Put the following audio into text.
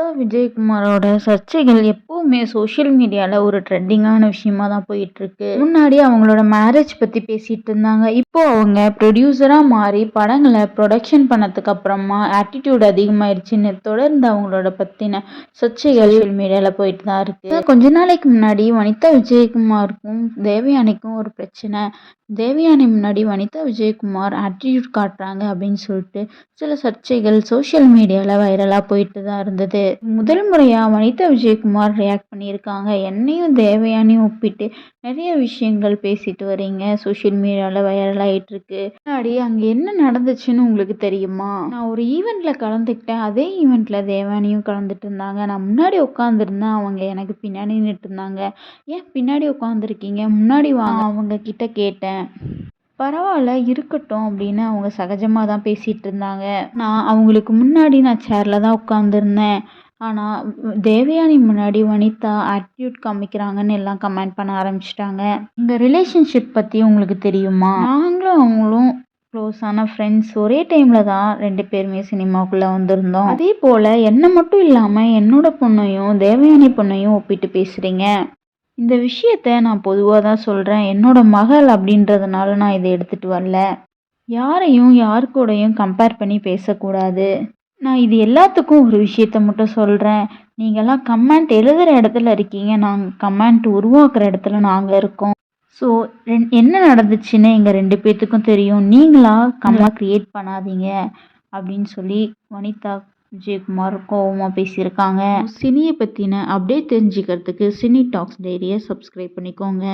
வனிதா விஜயகுமாரோட சர்ச்சைகள் எப்பவுமே சோஷியல் மீடியாவில் ஒரு ட்ரெண்டிங்கான விஷயமா தான் போயிட்டுருக்கு. முன்னாடி அவங்களோட மேரேஜ் பற்றி பேசிகிட்டு இருந்தாங்க. இப்போ அவங்க ப்ரொடியூசராக மாறி படங்களை ப்ரொடக்ஷன் பண்ணதுக்கு அப்புறமா ஆட்டிடியூட் அதிகமாயிருச்சுன்னு தொடர்ந்து அவங்களோட பற்றின சர்ச்சைகள் சோஷியல் மீடியாவில் போயிட்டு தான் இருக்குது கொஞ்ச நாளைக்கு முன்னாடி வனிதா விஜயகுமாருக்கும் தேவயானிக்கும் ஒரு பிரச்சனை. தேவயானி முன்னாடி வனிதா விஜயகுமார் ஆட்டிடியூட் காட்டுறாங்க அப்படின்னு சொல்லிட்டு சில சர்ச்சைகள் சோஷியல் மீடியாவில் வைரலாக போயிட்டு தான் இருந்தது. முதல் முறையாக வனிதா விஜயகுமார் ரியாக்ட் பண்ணியிருக்காங்க. என்னையும் தேவையானையும் ஒப்பிட்டு நிறைய விஷயங்கள் பேசிட்டு வரீங்க. சோஷியல் மீடியாவில் வைரல் ஆகிட்டு இருக்கு முன்னாடி அங்கே என்ன நடந்துச்சுன்னு உங்களுக்கு தெரியுமா? நான் ஒரு ஈவெண்ட்டில் கலந்துக்கிட்டேன். அதே ஈவெண்ட்டில் தேவானியும் கலந்துட்டு இருந்தாங்க. நான் முன்னாடி உட்காந்துருந்தேன் அவங்க எனக்கு பின்னாடி நின்று இருந்தாங்க ஏன் பின்னாடி உட்காந்துருக்கீங்க முன்னாடி வாங்க. அவங்க கிட்ட கேட்டேன். பரவாயில்ல இருக்கட்டும் அப்படின்னு அவங்க சகஜமாக தான் பேசிகிட்டு இருந்தாங்க. நான் அவங்களுக்கு முன்னாடி நான் சேரில் தான் உட்காந்துருந்தேன் ஆனால் தேவயானி முன்னாடி வனிதா ஆட்டிடியூட் காமிக்கிறாங்கன்னு எல்லாம் கமெண்ட் பண்ண ஆரம்பிச்சிட்டாங்க. இந்த ரிலேஷன்ஷிப் பற்றி உங்களுக்கு தெரியுமா? நாங்களும் அவங்களும் க்ளோஸான ஃப்ரெண்ட்ஸ் ஒரே டைமில் தான் ரெண்டு பேருமே சினிமாவுக்குள்ளே வந்திருந்தோம். அதே போல் என்னை மட்டும் இல்லாமல் என்னோட பொண்ணையும் தேவயானி பொண்ணையும் ஒப்பிட்டு பேசுகிறீங்க இந்த விஷயத்த நான் பொதுவாக தான் சொல்கிறேன் என்னோட மகள் அப்படின்றதுனால நான் இதை எடுத்துகிட்டு வரல. யாரையும் யார் கூடயும் கம்பேர் பண்ணி பேசக்கூடாது. நான் இது எல்லாத்துக்கும் ஒரு விஷயத்த மட்டும் சொல்கிறேன் நீங்கள்லாம் கமெண்ட் எழுதுகிற இடத்துல இருக்கீங்க. நாங்கள் கமெண்ட் உருவாக்குற இடத்துல நாங்கள் இருக்கோம். ஸோ ரெண் என்ன நடந்துச்சுன்னு எங்கள் ரெண்டு பேர்த்துக்கும் தெரியும். நீங்களா கமெண்ட் க்ரியேட் பண்ணாதீங்க. அப்படின்னு சொல்லி வனிதா விஜயகுமார் கோவமாக பேசியிருக்காங்க. சினியை பற்றின அப்டேட் தெரிஞ்சுக்கிறதுக்கு சினி டாக்ஸ் டைரியை சப்ஸ்கிரைப் பண்ணிக்கோங்க.